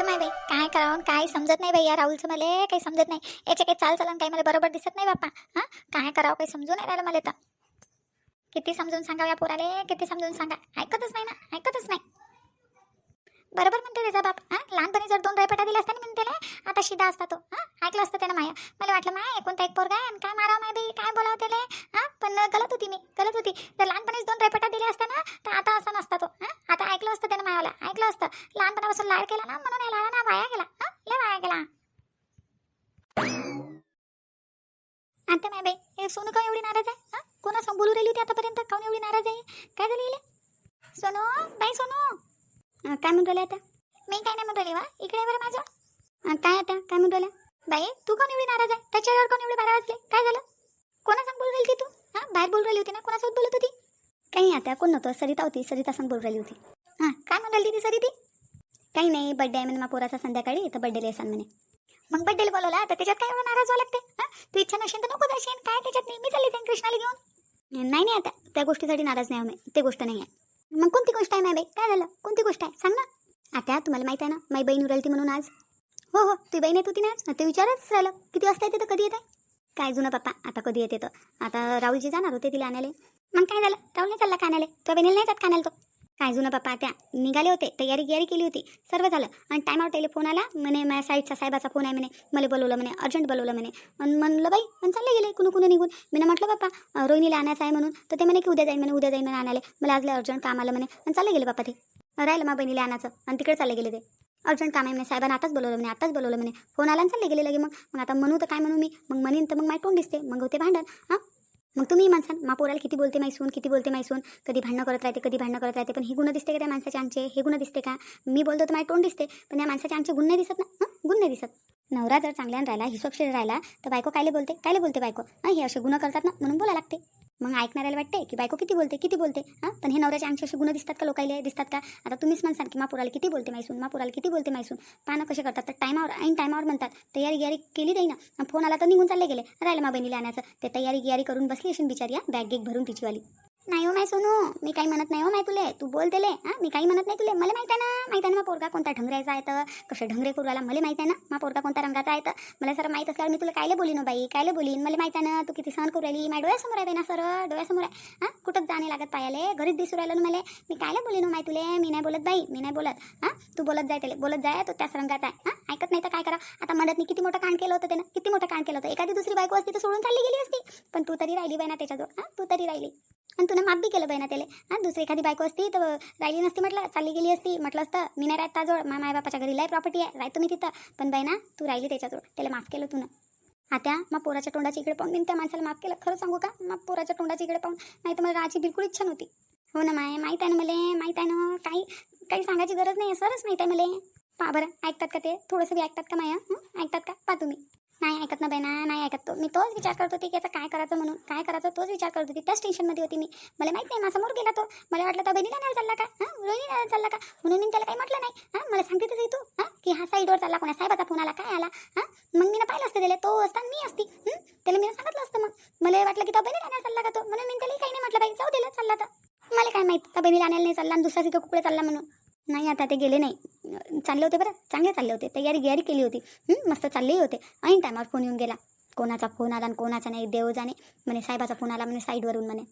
तर नाही बाई. काय करावं काय समजत नाही बाई या राहुलचं मला. काही समजत नाही. याचे काही चाल चालन काही मला बरोबर दिसत नाही बाप्पा. हां? काय करावं काही समजून नाही राहिलं मला तर. किती समजून सांगा या पोराले? किती समजून सांगा? ऐकतच नाही ना. ऐकतच नाही. बरोबर म्हणते त्याचा बाप हां? लहानपणी जर दोन रायपटा दिला असता ना म्हणते ना आता शिदा असता तो. हां? ऐकलं असतं त्यानं माया. मला वाटलं माय कोणता एक पोरगा आहे आणि काय मारावं माय बाई? काय बोलावं त्याला? हां? पण गलत होती मी गलत होती. जर लहानपणीच दोन रायपटा दिल्या असते ना तर आता असा नसता तो. हां? आता ऐकलं असतं त्यानं मायाला ऐकलं असतं. लहानपणापासून लाड केला ना म्हणून या लाडाना वाया गेला. हां? लय वाया गेला. आता माय बाई. हे सोनू का एवढी नाराज आहे? हां? कोणा बोलू राहिली होती आतापर्यंत? काऊन एवढी नाराज आहे? काय झाली सोनू? बाई सोनू? अं, काय म्हणून राहिले आता? मी काय नाही म्हणून राहिली वा इकडे ये बरं माझं. अं, काय आता? काय म्हणून राहिल्या बाई तू कोण एवढी नाराज आहे? त्याच्यावर कोण एवढे बारा वाजले? काय झालं? कोणा सांग बोलू राहिली होती तू? हां बाहेर बोलू राहिली होती ना? कोणासोबत बोलत होती? काही आता. कोण नव्हतं? सरिता होती. सरिता सांग बोलू राहिली होती. हां काय म्हणून राहिली ती सरिती? काही नाही. बड्डे आहे म्हणे मा पोराचा संध्याकाळी. तर बड्डेला येसान म्हणे. मग बड्डेला बोलवला? तर त्याच्यात काय एवढं नाराज व्हावं लागते हां? तू इच्छा नसेल तर नको जाशील. काय त्याच्यात नाही? मी चालली जाईन कृष्णाला घेऊन. नाही नाही आता. त्या गोष्टीसाठी नाराज नाही मी ते गोष्ट नाही आहे. मग कोणती गोष्ट आहे नाही बाई? काय झालं? कोणती गोष्ट आहे? सांग ना. आता तुम्हाला माहीत आहे ना माई बहीण उरलती म्हणून आज. हो हो ती बहीण येत होती ना आज? ते विचारच राहिलं. किती वाजता येते तर कधी येत आहे? काय जुनं पप्पा आता कधी येते तर आता राहुलजी जाणार होते तिला आणायला. मग काय झालं? राहुल नाही चालला कानाले तो बहिणीला नाही जात कानाला तो. काय जुना पप्पा त्या निघाले होते तयारी गियारी केली होती सर्व झालं. आणि टायमावर टेलिफोन आला म्हणे माझ्या साईडचा साहेबाचा फोन आहे म्हणे मला बोलवलं म्हणे अर्जंट बोलवलं म्हणे. आणि म्हणलं बाई आणि चालले गेले कुणी कुणी निघून. मी म्हटलं बापा रोहिणीला आणायचं आहे म्हणून. तर ते म्हणे की उद्या जाईन म्हणे उद्या जाईन म्हणे आणायला. मला आजला अर्जंट काम आलं म्हणे आणि चालले गेले बापा ते. राहिलं मा बहिणीला आणायचं. आणि तिकडे चालले गेले ते. अर्जंट काम आहे म्हणे साहेबांना आताच बोलवलं म्हणे आताच बोलवलं म्हणे. फोन आला आणि चालले गेले लगे मग. मग आता म्हणू तर काय म्हणू मी. मग म्हणेन तर मग माय तोंड दिसते. मग होते भांडण. हां? मग तुम्ही माणसान मा पोराला किती बोलते माहिसून किती बोलते माहिसून कधी भांडणं करत राहते कधी भांडणं करत राहते पण हे गुण दिसते का त्या माणसाचे आमचे? हे गुण दिसते का? मी बोलतो तर माझे तोंड दिसते पण या माणसाचे आमचे गुण नाही दिसत ना? गुन्हे गुण नाही दिसत. नवरा जर चांगल्यानं राहिला हिशोबशीर राहिला तर बायको कायले बोलते? कायले बोलते बायको? हे असे गुण करतात ना म्हणून बोला लागते. मग ऐकणाऱ्याला वाटते की बायको किती बोलते किती बोलते? हां? पण हे नवऱ्याचे आमचे असे गुण दिसतात का लोकायले? दिसतात का? आता तुम्हीच म्हणसान की मापुराला किती बोलते माहिसून मापुराला किती बोलते माहिसून पानं कसे करतात? तर टायमावर ऐन टायमावर म्हणतात तयारी गियारी केली नाही ना फोन आला तर निघून चालले गेले. राहिलं मा बहिणीला आणायचं. ते तयारी गियारी करून बसली अशी बिचारी हा? बॅग गेग भरून तिचीवाली. नाही हो माय सोनू मी काही म्हणत नाही हो माय तुले. तू बोलतेले हां? मी काही म्हणत नाही तुले. मला माहिती आहे ना माहिती आहे ना पोरगा कोणता ढंगऱ्याचा आहे तर कसे ढंगरे करू मला माहिती आहे ना मा पोरगा कोणता रंगाचा आहे तर. मला सर माहीत असल्यावर मी तुला कायले बोलीन हो बाई कायले बोलीन? मला माहिती आहे ना तू किती सहन करू राहिली? माझ्या डोळ्यासमोर आहे ना सर डोळ्यासमोर आहे. हां? कुठंच जाणे लागत पायाले? घरीच दिसू राहिलं ना मला. मी कायले बोलीन हो माय तुले? मी नाही बोलत बाई मी नाही बोलत. हां? तू बोलत जाय त्याला. बोलत जाय तो त्याच रंगाचा आहे. हां? ऐकत नाही तर काय करा? आता मदतनी किती मोठं कांड केलं होतं त्यानं? किती मोठं कांड केलं होतं? एखादी दुसरी बायको असती तर सोडून चालली गेली असती. पण तू तरी राहिली बाई ना त्याच्याजवळ. हां? तू तरी राहिली. आणि तुला माफ बी केलं बाई ना त्याला. हां दुसरी एखादी बायको असती तर राहिली नसती म्हटलं चालली गेली असती म्हटलं असतं मी नाही राहत ताजवळ मा मायबापाच्या घरी लय प्रॉपर्टी आहे राहतो मी तिथं. पण बाई ना तू राहिली त्याच्याजवळ त्याला माफ केलं तुनं. आता मग पोराच्या तोंडाची इकडे पाहून मी त्या माणसाला माफ केलं खरं सांगू का? मग पोराच्या तोंडाची इकडे पाहून. नाही तर मला राहायची बिलकुल इच्छा नव्हती. हो ना माय माहीत आहे ना मला माहीत आहे ना काही काही सांगायची गरज नाही सरच माहीत आहे मला. पा बरं ऐकतात का ते? थोडंसं बी ऐकतात का माया? ऐकतात का? पा तुम्ही. नाही ऐकत ना बाई नाही ऐकत. तो मी तोच विचार करत होती की याचा काय करायचं म्हणून काय करायचं तोच विचार करत होती. त्याच टेन्शनमध्ये होती मी. मला माहीत नाही माझ्यासमोर गेला तो. मला वाटलं तर बहिणीला नाही चालला का? हां रोहिणी नाही चालला का? म्हणून मी त्याला काही म्हटलं नाही. हां मला सांगते तसं तू. हां की हा साईडवर चालला कोणा साहेबाचा फोन आला काय आला? हां मग मी ना पाहिलं असतं त्याला तो असता मी असती. त्याला मी सांगितलं असतं मग. मला वाटलं की तो बहिणीला नाही चालला का तो? म्हणून मी त्याला काही नाही म्हटलं बाई जाऊ दिलं चालला तर. मला काय माहीत का बहिणीला आणायला नाही चालला आणि दुसरा तिथं कुकडे चालला म्हणून. नाही आता ते गेले नाही. चालले होते बरं चांगले चालले होते. तयारी गियारी केली होती. मस्त चाललेही होते. ऐन टायमावर फोन येऊन गेला. कोणाचा फोन आला आणि कोणाचा नाही देव जाणे म्हणे साहेबाचा फोन आला म्हणे साईडवरून म्हणे.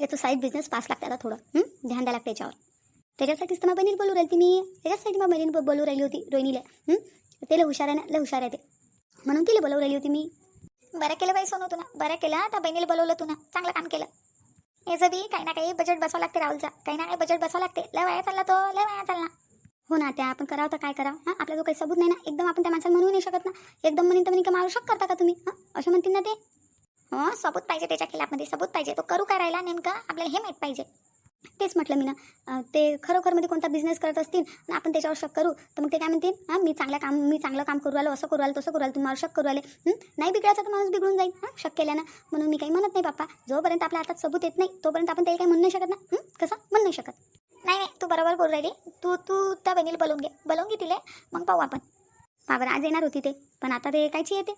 याचं साईड बिझनेस पास लागते आता थोडं. ध्यान द्या लागते याच्यावर. त्याच्यासाठीच तर मग बहिणीला बोलू राहिली ती मी त्याच्यासाठी मग बहिणीला बोलू राहिली होती रोहिणीला. त्याला ते हुशार आहे ना लय हुशार आहे ते. म्हणून तिला बोलवू राहिली होती मी. बरं केलं बाई सोनू तुला. बरं केलं. आता बहिणीला बोलवलं तुला. चांगलं काम केलं. याचं बी काही ना काही बजेट बसावं लागते राहुलचा. काही ना काही बजेट बसावं लागते. लय वाया चालला तो लय वाया चालला. हो ना त्या आपण करावं तर काय करावं? हां? आपल्या जो काही सबूत नाही ना एकदम आपण त्या माणसाला म्हणू नाही शकत ना. एकदम म्हणून तर म्हणे का मारू शक करता का तुम्ही? हां? असं म्हणतील ना ते. हो सबूत पाहिजे त्याच्या खिलाफमध्ये सबूत पाहिजे. तो करू करायला नेमकं नेमका? आपल्याला हे माहीत पाहिजे. तेच म्हटलं मी ना ते ते खरोखरमध्ये म्हणजे कोणता बिझनेस करत असतील आणि आपण त्याच्यावर शक करू तर मग ते काय म्हणतील? हां मी चांगलं काम मी चांगलं काम करू आलो असं करू आलं तसं करू राहिलो तुम्हाला शक करू आले नाही बिघडायचं तर माणूस बिघडून जाईल. हां शक केल्यानं. म्हणून मी काही म्हणत नाही बाप्पा. जोपर्यंत आपल्या हातात सबूत येत नाही तोपर्यंत आपण त्याला काही म्हणू नाही शकत ना? कसं? म्हणू नाही शकत. नाही नाही तू बरोबर करू राहिली. तू तू त्या बहिणीला बोलवून घे. बोलवून घे तिला. मग पाहू आपण. बाबर आज येणार होती ते पण आता ते कायची येते?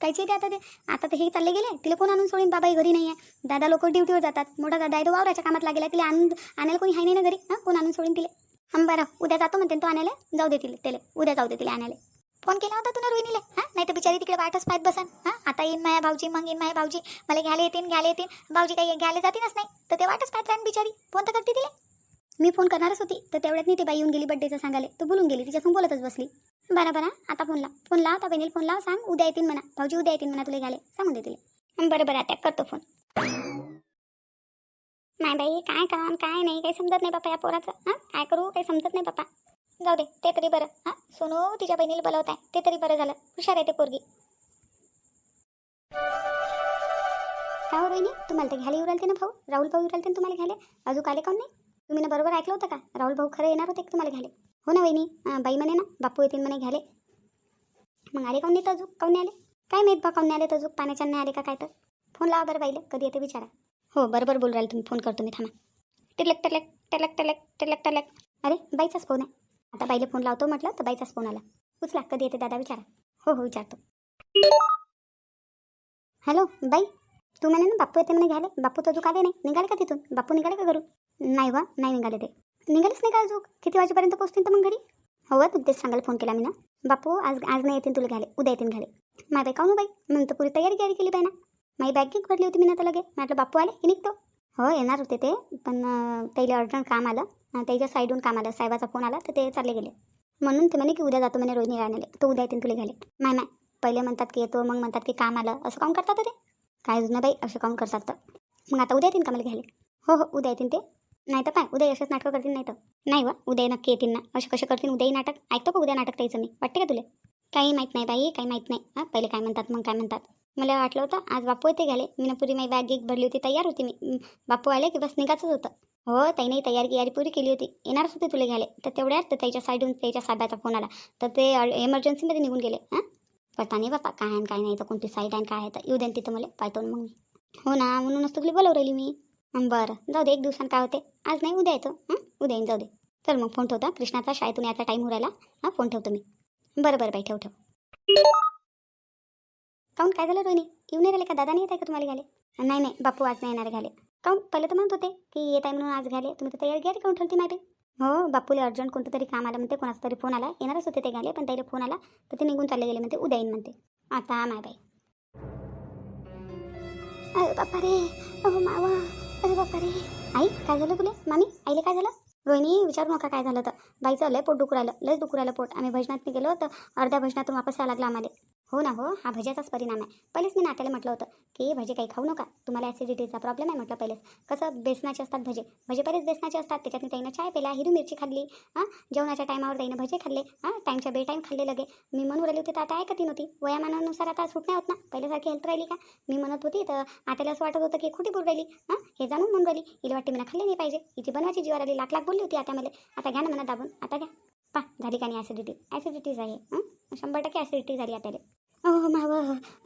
कायची येते आता ते. आता तर हे चालले गेले. तिला कोण आणून सोडीन? बाबाही घरी नाही आहे दादा लोक ड्युटीवर जातात. मोठा दादा आहे तो वावराच्या कामात लागेला. तिला आणून आणायला कोणी आहे नाही ना घरी? हां? कोण आणून सोडीन तिला? हं, बरं. उद्या जातो म्हणते तो आणायला. जाऊ देतील त्याला. उद्या जाऊ देतील आणायला. फोन केला होता तुला रोहिणीला? हां? नाही तर बिचारी तिकडे वाटच पाहत बसन. हां? आता येईन माया भाऊजी मग येईन माया भाऊजी. मला घ्यायला येतील घ्यायला येतील. भाऊजी काही घ्यायला जातीलच नाही. तर ते वाटच पाहत राहीन बिचारी. फोन तर करते तिला. मी फोन करणारच होती. तर तेवढ्यात नाही ती बाई येऊन गेली बड्डेचं सांगायला. तू बोलून गेली. तिच्यासून बोलतच बसली. बरं बरं. आता फोन लाव. फोन लाव त्या बहिणीला फोन लाव. सांग उद्या येतील म्हणा. भाऊजी उद्या येतील म्हणा तुला घाले सांगून दे तिला बरं बरं. आता करतो फोन. नाही बाई काय काम काय नाही. काही समजत नाही बापा या पोराचं. हां? काय करू? काही समजत नाही बापा. जाऊ दे ते तरी बरं. हां? सोनू तिच्या बहिणीला बोलवत आहे ते तरी बरं झालं. हुशार आहे ते पोरगी. का हो रोहिणी तुम्हाला ते घ्यायला येऊ राहिले ना भाऊ. राहुल भाऊ येऊ राहिले ना तुम्हाला घ्यायला? अजून आले काऊन नाही? तुम्ही ना बरोबर ऐकलं होतं का? राहुल भाऊ खरं येणार होते तुम्हाला घ्यायला? हो ना वहिनी. बाई म्हणे ना बापू येतील म्हणे घ्याले मग आले काऊन येत तर अजून? काऊन आले? काय माहीत बा काऊन आले तर अजून? पाण्याच्या नाही आले का काय तर? फोन लावा बरं बाईले कधी येते विचारा हो बरोबर बोल राहिले तुम्ही. फोन करतो मी थांबा. टिलक टलक टलक टलक टलक टलक अरे बाईचाच फोन आहे. आता बाईला फोन लावतो म्हटलं तर बाईचाच फोन आला. उचला कधी येते दादा विचारा हो हो विचारतो. हॅलो बाई. तू म्हणे ना बापू येते म्हणे घ्यायला. बापू तर अजून आले नाही? निघाले का तिथून? बापू निघाले का घरून? नाही वा नाही निघाले ते. निघालेच नाही का अजून? किती वाजेपर्यंत पोहोचतील तर मग घरी? हो तू तेच सांगायला फोन केला मी ना. बापू आज आज नाही येतील तुला घ्यायला. उद्या येतील घाले माय बाई काऊन हो बाई? मग तर पुरी तयारी तयारी केली बाई ना. माझी बॅग गिक भरली होती मी ना तर लगे. म्हटलं बापू आले की निघतो. हो येणार होते ते पण त्याला अर्जंट काम आलं. त्याच्या साईडून काम आलं. साहेबाचा फोन आला तर ते चालले गेले. म्हणून ते म्हणे की उद्या जातो म्हणे रोहिणी राहण्याला तो उद्या येतील तुला घाले माय माय पहिले म्हणतात की येतो मग म्हणतात की काम आलं. असं काम करतात हो ते? काय जुनं बाई असं काम करतात तर? मग आता उद्या येतील का मला घ्यायला? हो हो उद्या येतील ते. नाही तर काय उद्या असेच नाटकं करतील नाही तर. नाही वा उद्या नक्की येतील ना. असे कसे करतील उद्याही नाटक? ऐकतो का उद्या नाटक त्याचं मी? वाटते का तुला? काही माहीत नाही बाई काही माहीत नाही. हां पहिले काय म्हणतात मग काय म्हणतात. मला वाटलं होतं आज बापू येते घाले. मी ना पुरी माझी बॅग एक भरली होती तयार होती मी. बापू आले की बस निघाचंच होतं. हो ताईने तयारी गियारी पुरी केली होती. येणारच होते तुला घ्यायला तर तेवढ्यात तर त्याच्या साईडून त्याच्या साहेबाचा फोन आला. तर ते एमर्जन्सीमध्ये निघून गेले. हां? पता नाही बापा काय आहे आणि काय नाही तर कोणती साईड आहे आणि काय आहे तर येऊ देन तिथं मला. पाहतो मग मी. हो ना म्हणूनच तुला बोलव राहिली मी. बरं. जाऊ दे एक दिवसानं काय होते आज नाही उद्या येतो. उद्या येईन जाऊ दे. चल मग फोन ठेवता कृष्णाचा शाळेतून याचा टाईम उरायला राहिला हां फोन ठेवतो मी. बरं बरं बाई ठेव ठेव. काऊन काय झालं रोहिणी? येऊन नाही राहिले का? दादा नाही येत आहे का तुम्हाला घाले नाही नाही. बापू आज नाही येणार घाले काऊन पहिले तर म्हणत होते की येत आहे म्हणून आज घाले तुम्ही तर तयारी घ्या काऊन ठेवते माहिती हो बापूला अर्जंट कोणतं तरी काम आलं म्हणते. कोणाचा तरी फोन आला. येणारच होते ते घाले पण त्याला फोन आला. तर ते निघून चालले गेले म्हणते. उद्या येईन म्हणते. आता माय बाई. अरे बापा रे. अहो मावा. अरे बापा रे आई काय झालं तुला? मामी आईला काय झालं? रोहिणी विचारू नका काय झालं तर बाईचं लय पोट दुखू राहिलं. लयच दुखू राहिलं पोट. आम्ही भजनात गेलो तर अर्ध्या भजनातून वापस यायला लागला आम्हाला. हो ना हो हा भज्याचाच परिणाम आहे. पहिलेच मी नात्याला म्हटलं होतं की भजे काही खाऊ नका. तुम्हाला ॲसिडिटीचा प्रॉब्लेम आहे म्हटलं पहिलेच. कसं बेसनाचे असतात भजे. भजे पहिलेच बेसनाचे असतात. त्याच्यातून त्यानं चाय पेला हिरवी मिरची खाल्ली. हां जेवणाच्या टायमावर त्याईनं भजे खाल्ले. हां टाईमच्या बे टाईम खाल्ले लगे. मी म्हणून राहिली होती तर आता ऐकत नव्हती? वयामानानुसार आता सूट नाही होत ना? पहिल्यासारखी हेल्थ राहिली का? मी म्हणत होती तर आताला असं वाटत होतं की खोटी बोल राहिली. हां हे जाणून म्हणून राहिली. हिला वाटते मला खाल्ली नाही पाहिजे. हिची बनवायची जीवार आली लाख लाख बोलली होती आता मला. आता घ्या ना म्हणा दाबून. आता घ्या. पा झाली का नाही ॲसिडिटी ॲसिडिटीज आहे. शंभर टक्के ॲसिडिटी झाली आता हो माव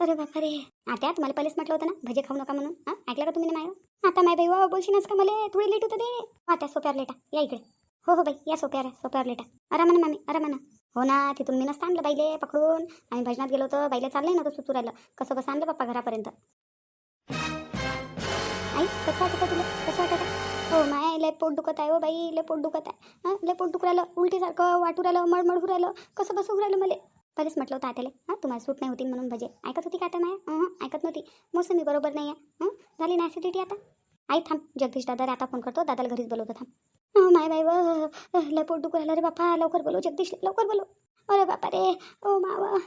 अरे बापा रे आता तुम्हाला पहिलेच म्हटलं होतं ना भजे खाऊ नका म्हणून. हां ऐकलं का तुम्ही ना माय? आता माय बाई वा बोलशीनच का मला? थोडी लेट होतं दे आता सोप्यावर लेटा. या इकडे. हो हो बाई या सोप्यावर सोप्यावर लेटा. अरे म्हणा मामी अरे म्हणा हो ना तिथून मी नसतं आणलं बाईले पकडून. आम्ही भजनात गेलो होतो बाईला चाललंय ना सुचू राहिलं कसं कसं आणलं पप्पा घरापर्यंत. आई कसं वाटतं तुला? कसं वाटतं हो माय लय पोट दुखत आहे हो बाई लय पोट दुखत आहे. हां लय पोट दुखू राहिलं उलटीसारखं वाटू राहिलं मळमळ होऊ राहिलं. कसं बसू राहिलं मला? पहिलेच म्हटलं होतं आत्याला हां तुम्हाला सूट नाही होती म्हणून भजे. ऐकत होती का आता माया? ऐकत नव्हती. मोसमी बरोबर नाही आहे झाली ना ॲसिडिटी आता? आई थांब. जगदीश दादा आता फोन करतो. दादाला घरीच बोलवतो थांब. माय बाई व लय पोट दुखू राहिलं रे बापा. लवकर बोलव जगदीश लवकर बोलव. अरे बापा रे ओ मावा.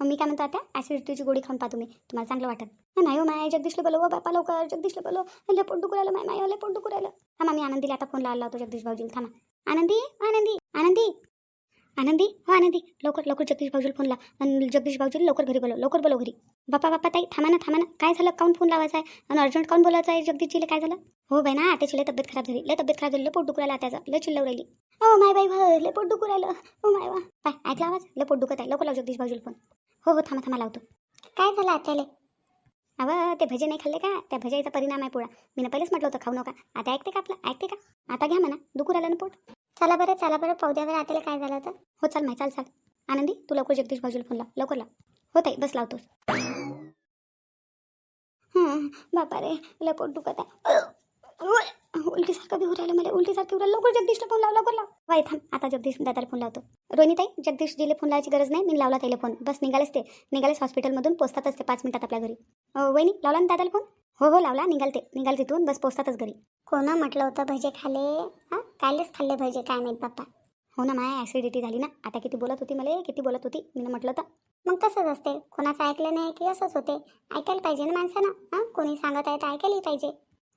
मी काय म्हणतो आता ॲसिडिटीची गोळी खाऊन पा तुम्ही. तुम्हाला चांगलं वाटत. नाही हो माय. जगदीशला बोलव बापा लवकर. जगदीशला बोलव. लय पोट दुखू राहिलं माय माय. लय पोट दुखू राहिलं. थांबा मी आनंदीला आता फोन लावला होतो जगदीश भाऊजी थांबा. आनंदी? आनंदी? आनंदी? आनंदी? हो आनंदी. लवकर लवकर जगदीश भाऊजीला फोन लाव आणि जगदीश भाऊजीला लवकर घरी बोलव. लवकर बोलव घरी. बापा बापा ताई थांबा ना थांबा ना. काय झालं? काऊन फोन लावायचा आहे? आणि अर्जंट काऊन बोलायचं आहे? जगदीशजीला काय झालं? हो बाई ना आताची लय तब्येत खराब झाली. लय तब्येत खराब झाली. लय पोट दुखू राहिलं त्याचं लय चिल्लव राहिली. हो माय बाई भाऊ लय पोट दुखू राहिलं. हो माय वा. काय ऐकला आवाज? लय पोट दुखत आहे. लवकर लाव जगदीश भाऊजीला फोन हो हो थांबा थांबा लावतो. काय झालं आत्याले? अवं ते भजे नाही खाल्ले का? त्या भजाईचा परिणाम आहे पुढा मी पहिलेच म्हटलं होतं खाऊ नका. आता ऐकते का आपलं? ऐकते का? आता घ्या म्हणा. दुखू राहिलं ना पोट? चला बरं चला बरं. पौद्यावर आत्याला काय झालं तर हो चाल माय चाल चाल. आनंदी तू लवकर जगदीश बाजूला फोन लाव. लवकर लाव. हो ताई बस लावतोस. हां बापा रे लपोट दुखत आहे. उलटीसारखं बी राहिलं मला उलटीसारखं राहिलं. लवकर जगदीशला फोन लाव लवकर लाव. थांब. आता जगदीश दादाला फोन लावतो. रोहिणीताई जगदीश दिले फोन लावायची गरज नाही. मी लावला त्याला फोन बस निघालेच ते. निघालेच हॉस्पिटलमधून पोचतातच ते. पाच मिनिटात आपल्या घरी. वहिनी लावला ना दादाला फोन हो हो लावला. निघाल ते. निघाल तिथून. बस पोचतातच घरी. कोणा म्हटलं होतं भजे खाले? हां? कालच खाल्ले पाहिजे काय माहीत बाप्पा. हो ना माया ॲसिडिटी झाली ना. आता किती बोलत होती मला किती बोलत होती मी म्हटलं तर. मग तसंच असते. कोणाचं ऐकलं नाही की असंच होते. ऐकायला पाहिजे ना माणसानं हां? कोणी सांगत आहे तर ऐकायलाही पाहिजे.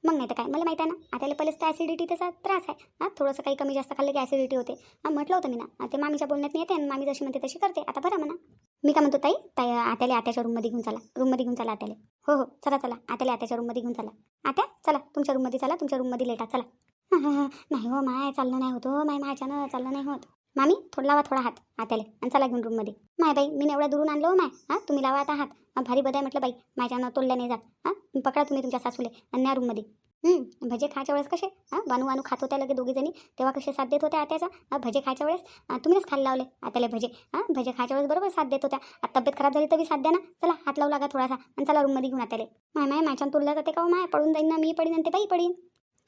मग नाही तर काय? मला माहिती आहे ना. आता पहिलेच तर ॲसिडिटी त्याचा त्रास आहे. हां? थोडंसं काही कमी जास्त खाल्लं की ॲसिडिटी होते. हां म्हटलं होतं मी ना ते मामीच्या बोलण्यात येते आणि मामी जशी म्हणते तशी करते. आता बरं म्हणा. मी काय म्हणतो ताई? ताई आत्याला आत्याच्या रूममध्ये घेऊन चला. रूममध्ये घेऊन चला आत्याला. हो हो. चला चला. आत्याला आत्याच्या रूममध्ये घेऊन चला. आत्या चला. तुमच्या रूममध्ये चला. तुमच्या रूममध्ये लेटा. चला. नाही हो माय चाललं नाही होत हो. माय माझ्यानं चाललं नाही होत. मामी थोडं लावा थोडा हात आत्याले आणि चला घेऊन रूममध्ये माय बाई मी एवढ्या दुरून आणलो हो माय. हां तुम्ही लावा आता हात. भारी बदाय म्हटलं बाई. माझ्यानं तोडल्या नाही जात. हां पकडा तुम्ही तुमच्या सासूले आणि न्या रूममध्ये भजे खायच्या वेळेस कसे? हां वानू वानू खात होत्या लगे दोघीजणी. तेव्हा कसे साथ देत होत्या आत्याचा? भजे खायच्या वेळेस? तुम्हीच खायला लावले आत्याला भजे. हां भजे खायच्या वेळेस बरोबर साथ देत होत्या. आता तब्येत खराब झाली तरी साथ द्या ना. चला हात लावू लागा थोडासा. आणि चला रूममध्ये घेऊन आत्याले. माय माय माझ्यानं तोडल्या जाते का हो माय? पडून जाईन ना मी पडीन आणि ते बाई पडीन.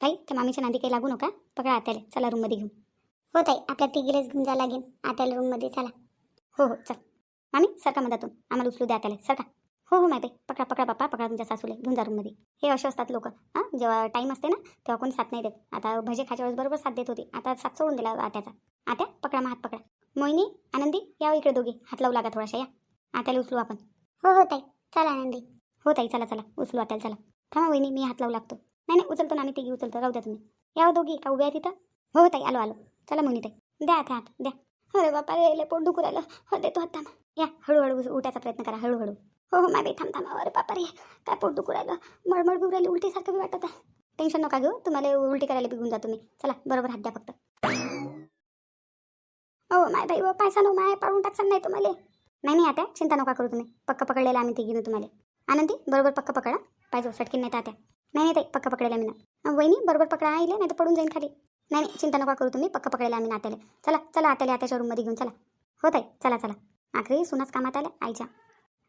ताई त्या मामीच्या नादी काही लागू नका. पकडा आत्याले. चला रूममध्ये घेऊन. हो ताई आपल्या तिघीलाच घेऊन जावं लागेल आत्याला रूममध्ये चला. हो हो चल. मामी सरका मधातून. आम्हाला उचलू द्या आत्याला. सरका. हो हो माहिती पकडा पकडा बाप्पा पकडा तुमच्या सासूले. घेऊन जा रूममध्ये हे असे असतात लोक. हां जेव्हा टाईम असते ना तेव्हा कोणी साथ नाही देत. आता भजे खायच्या वेळेस बरोबर साथ देत होती. आता साथ सोडून दिला आत्याचा. आत्या पकडा मग हात पकडा. मोहिनी आनंदी या इकडे दोघी. हात लावू लागा थोडासा या. आत्याला उचलू आपण. हो हो ताई. चला आनंदी. हो ताई चला चला. उचलू आत्याला चला. थांबा वहिनी मी हात लावू लागतो. नाही नाही उचलतो ना आम्ही तिघी उचलतो. राहू द्या तुम्ही. या हो दोघी का उभ्या तिथं हो हो ताई आलो आलो. चला मोहिनी ताई द्या आता हात द्या. हो अरे बापा रे पोट दुखू राहिलं. हो देतो हात थांबा. या हळूहळू उठायचा प्रयत्न करा हळूहळू. हो हो माय थांब थांबा. अरे बापा रे काय पोट दुखू राहिलं? मळमळ बिघू राहिली उलटीसारखं बी वाटत आहे. टेन्शन नका घेऊ तुम्हाला उलटी करायला बिघून जा तुम्ही. चला बरोबर हात द्या फक्त. हो माय बाई व पायसा नो माय पाडून टाकसान नाही तुम्हाला. नाही नाही आता चिंता नका करू तुम्ही. पक्क पकडलेला आम्ही तिघीनं तुम्हाला. आनंदी बरोबर पक्क पकडा. पाहिजे सटकीन नाही तर आता. नाही नाही ताई पक्का पकडेल आम्ही ना वहिनी बरोबर पकडा आईले नाही तर पडून जाईन खाली. नाही नाही चिंता नका करू तुम्ही पक्क पकडेल आम्ही नात्याला. चला चला आत्याला आत्याच्या रूममध्ये घेऊन चला. हो ताई चला चला. आखरी सुनाच कामात आल्या आईच्या.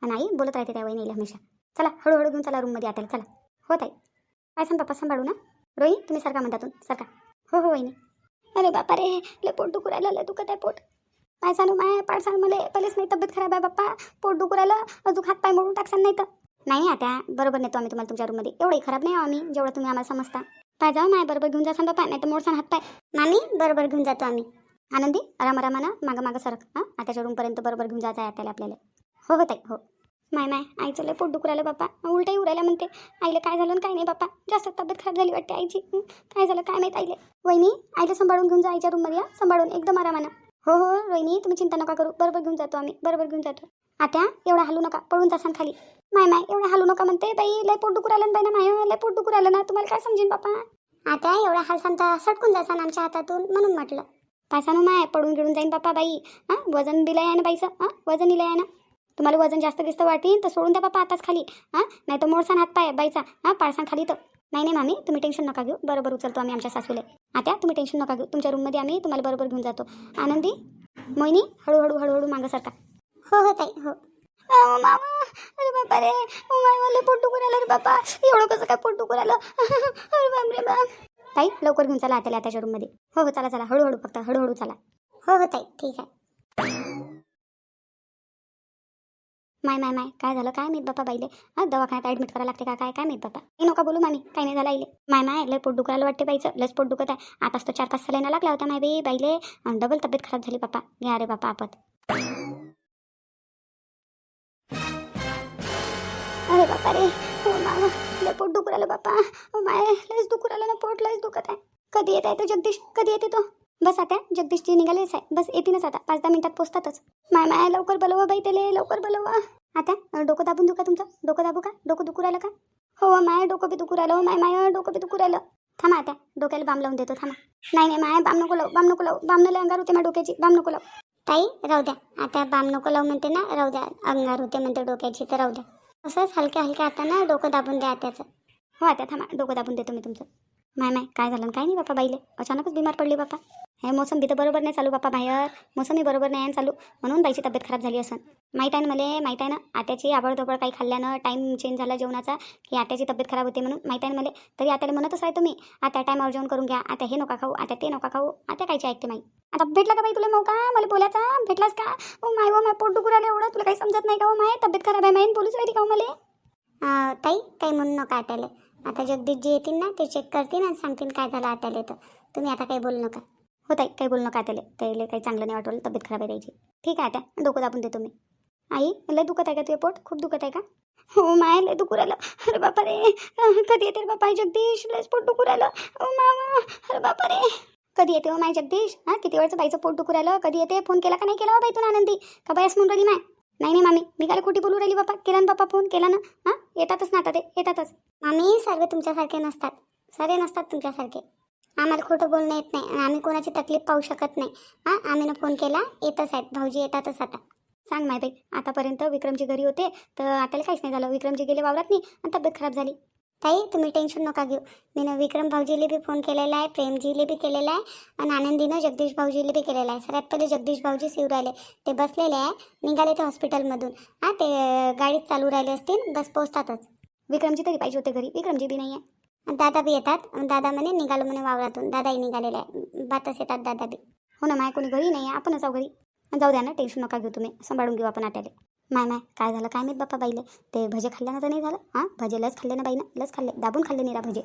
आणि आई बोलत राहते त्या वहिनीला हमेशा. चला हळूहळू घेऊन चला रूममध्ये आत्याला चला. हो ताई. काय सांग पप्पा सांभाळू ना? रोही तुम्ही सरका म्हणतातून सरका हो हो वहिनी. अरे बापा रे लय पोट दुखरायला राहिलं लय दुखत आहे पोट. पाय सांगू माय पाड सांग मला पहिलेच नाही तब्येत खराब आहे बाप्पा. पोट दुखू राहिलं अजून हात पाय मोडून टाकसान नाही तर नाही आता बरोबर नेतो आम्ही तुम्हाला तुमच्या रूममध्ये एवढे खराब नाही हो आम्ही जेवढं तुम्ही आम्हाला समजता. पाय जाऊ माय बरोबर घेऊन जा पाय नाही तर मोडसान हात पाय. मामी बरोबर घेऊन जातो आम्ही. आनंदी आरामारामानं मागं मागं सरक हां? आताच्या रूमपर्यंत बरोबर घेऊन जायचं आहे त्याला आपल्याला. हो हो ताई हो. माय माय आईचं लय पोट दुखू राहिलं बाप्पा. उलटही उरायला म्हणते. आईला काय झालं काय नाही बाप्पा. जास्त तब्येत खराब झाली वाटते आईची. काय झालं काय माहीत आईले. वहिनी आईला सांभाळून घेऊन जा आईच्या रूममध्ये या सांभाळून एकदम आरामानं. हो हो रोहिणी तुम्ही चिंता नका करू. बरोबर घेऊन जातो आम्ही. बरोबर घेऊन जातो. आता एवढा हलू नका. पळून जासान खाली. माय माय एवढा हलू नका म्हणते. बाई लय पोट दुखू राहिलं ना बाई ना माय लय पोट दुखू राहिलं ना. तुम्हाला काय समजेन बाप्पा आता एवढा हाल सांगता सटकून जासान आमच्या हातातून म्हणून म्हटलं. पायसानो माय पडून गिळून जाईन बाप्पा बाई. हां वजन दिलंय आहे ना बाईचं. हां वजन दिलंय आहे ना. तुम्हाला वजन जास्त दिसतं वाटेन तर सोडून द्या बाप्पा आताच खाली. हां नाही तर मोडसान हात पाय बाईचा. हां पाळसान खाली तर. नाही नाही मामी तुम्ही टेन्शन नका घेऊ. बरोबर उचलतो आम्ही आमच्या सासूले. आता तुम्ही टेन्शन नका घेऊ. तुमच्या रूममध्ये आम्ही तुम्हाला बरोबर घेऊन जातो. आनंदी मोहिनी हळूहळू हळूहळू मागं सरका. हो हो ताई हो. मामा अरे बापा रे माय मला पोट दुखून राहिलं रे बापा. एवढं कसं काय पोट दुखून आलं अरे बाप रे बाप. ताई लवकर घेऊन चला आत्याला आत्याच्या रूममध्ये हो हो चला चला. हळूहळू फक्त हळूहळू चला. हो हो ताई ठीक आहे. माय माय माय काय झालं? काय माहीत बापा बाईले? हा दवाखान्यात ॲडमिट करायला लागते का? काय काय माहीत बापा? हे नका बोलू मामी. काय नाही झालं आईले. माय माय लय पोट दुखायला वाटते बाईचं. लस पोट दुखत आहे. आताच तो चार पाच सलाईना लागला होता माय बाई बाईले. डबल तब्येत खराब झाली बापा. घ्या रे बापा आपत. अरे बापा रे. हो मामा लय पोट दुखू राहिलं बापा. हो माय लयच दुखू राहिलं ना पोट लयच दुखत आहे. कधी येत आहे तो जगदीश? कधी येते तो? बस आता जगदीशजी निघालेच आहे. बस येतीनच आता पाच दहा मिनिटात पोचतातच. माय माय लवकर बोलवा बाई त्याले लवकर बोलवा. आता डोकं दाबून दुखा तुमचं. डोकं दाबू का? डोकं दुखू राहिलं का? हो, हो माय डोकं बी दुखू राहिलं. हो माय माय डोकं बी दुखू राहिलं. थांबा आता डोक्याला बाम लावून देतो थांबा. नाही नाही माय बाम नको लावू बाम नको लावू. बाम लय अंगार होते माझ्या डोक्याची. बाम नको लावू. ताई राहू द्या. आता बाम नको लावू म्हणते ना राहू द्या. अंगार होते म्हणते डोक्याची तर राहू द्या. असंच हलक्या हलक्या हातानं डोकं दाबून द्या त्याचं हो आता थांबा. डोकं दाबून देतो मी तुमचं. माय माय काय झालं काय नाही बापा बाईले. अचानकच बिमार पडली बापा. हे मोसंबी तर बरोबर नाही चालू बाप्पा बाहेर. मोसंबी बरोबर नाही आहे चालू. म्हणून बाईची तब्येत खराब झाली असं माहीत आहे ना मला माहीत आहे ना? आत्याची आबडधोबड काही खाल्ल्यानं टाईम चेंज झाला जेवणाचा की आत्याची तब्येत खराब होते म्हणून? माहीत आहे ना मला? तरी आत्याला म्हणतच आहे तुम्ही आता टायमावर जेवण करून घ्या. आता हे नका खाऊ आता ते नका खाऊ. आता कायची ऐकते माई आता भेटला का बाई तुला मौका? मला बोलायचा? भेटलास का? ओ माय ओ माय पोट दुखू राहिलं एवढं. तुला काही समजत नाही का हो माय? तब्येत खराब आहे माहीन बोलूच राहिली का हो मला? ताई काही म्हणू नका आत्याला. आता जगदीशजी येतील ना ते चेक करतील आणि सांगतील काय झालं आत्याला तर. तुम्ही आता काही बोलू नका. हो ताई काही बोलणं काय त्याला. त्याला काही चांगलं नाही वाटवलं तब्येत खराब आहे त्याची. ठीक आहे आता डोकं दाबून देतो मी. आई लय दुखत आहे का तुझे पोट? खूप दुखत आहे का? हो माय लय दुखू राहिलं. अरे बापा रे कधी येते रे बापा जगदीश लयच पोट दुखू राहिलं. ओ मामा अरे बापा रे कधी येते हो माय जगदीश? हां किती वेळचं बाईचं पोट दुखू राहिलं? कधी येते? फोन केला का नाही केला हो बाई तू आनंदी? का बाई असं म्हणून राहिली माय? नाही नाही मामी. मी काय कुठे बोलू राहिली बापा. केला ना बापा फोन? केला ना? हां? येतातच ना आता ते येतातच. आम्ही सर्व तुमच्यासारखे नसतात. सारे नसतात तुमच्यासारखे. आम्हाला खोटं बोलणं येत नाही आणि आम्ही कोणाची तकलीफ पाहू शकत नाही. हां आम्ही ना फोन केला. येतच आहेत. भाऊजी येतातच आता. सांग माय बाई आतापर्यंत विक्रमजी घरी होते तर आताला काहीच नाही झालं. विक्रमजी गेले वावरात नाही आणि तब्येत खराब झाली. ताई तुम्ही टेन्शन नका घेऊ. मी विक्रम भाऊजीले बी फोन केलेला आहे प्रेमजीले बी केलेला आहे आणि आनंदीनं जगदीश भाऊजीले बी केलेला आहे. सगळ्यात पहिले जगदीश भाऊजी शिव राहिले. ते बसलेले आहे निघाले ते हॉस्पिटलमधून हां ते गाडीत चालू राहिले असतील बस पोचतातच विक्रमजी तरी पाहिजे होते घरी. विक्रमजी बी नाही आहे दादा बी येतात. आणि दादा म्हणे निघालो म्हणे वावरातून. दादाही निघालेला आहे. बातच येतात दादा बी. हो ना माय कोणी घरी नाही आहे. आपणच जाऊ घरी. जाऊ द्या ना टेन्शन नका घेऊ तुम्ही. सांभाळून घेऊ आपण आट्याले. माय माय काय झालं? काय माहीत बाप्पा बाईले? ते भजे खाल्ल्यानं तर नाही झालं? हां? भजे लस खाल्ले ना बाईनं? लस खाल्ले? दाबून खाल्ले निरा भजे?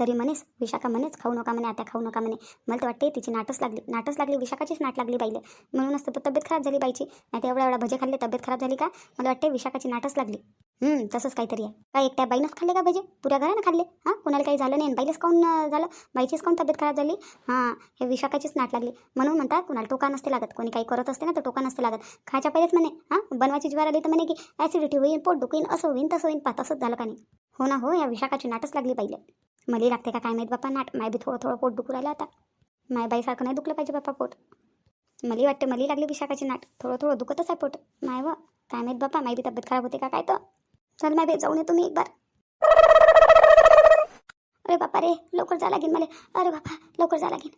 तरी म्हणेस विशाखा म्हणेच खाऊ नका म्हणे आता खाऊ नका म्हणे. मला तर वाटते तिची नाटच लागली. नाटच लागली विशाखाचीच नाट लागली बाईले. म्हणूनच तर तब्येत खराब झाली बाईची. नाही तर एवढा एवढा भजे खाल्ले तब्येत खराब झाली का? मला वाटते विशाखाची नाटच लागली. हम्म तसंच काहीतरी आहे. काय एकट्या बाईनंच खाल्ले का भजे? पुऱ्या घरानं खाल्ले. हां कोणाला काही झालं नाही आणि बाईलाच काऊन झालं? बाईचीच काऊन तब्येत खराब झाली? हां हे विशाखाचीच नाट लागली. म्हणून म्हणतात कुणाला टोका नसते लागत. कोणी काही करत असते ना तर टोका नसते लागत. खायच्या पहिलेच म्हणे हां बनवायची ज्वार आली तर म्हणे की ॲसिडिटी होईल पोट दुखीन असं होईन तसं होईन पा तसंच झालं का नाही? हो ना हो या विशाखाची नाटच लागली पाहिजे मला लागते का काय माहीत बाप्पा नाट? माय बी थोडं थोडं पोट दुखू राहिलं आता. माय बाईसारखं नाही दुखलं पाहिजे बाप्पा पोट. मला वाटते मला लागली विशाखाची नाट. थोडं थोडं दुखतच आहे पोट. माय व काय माहीत बाप्पा माय बी तब्येत खराब होते का काय तर? चल माय बी जाऊन ये तुम्ही एक बार। अरे बापा रे लवकर जा लागेल मला। अरे बापा लवकर जा लागेल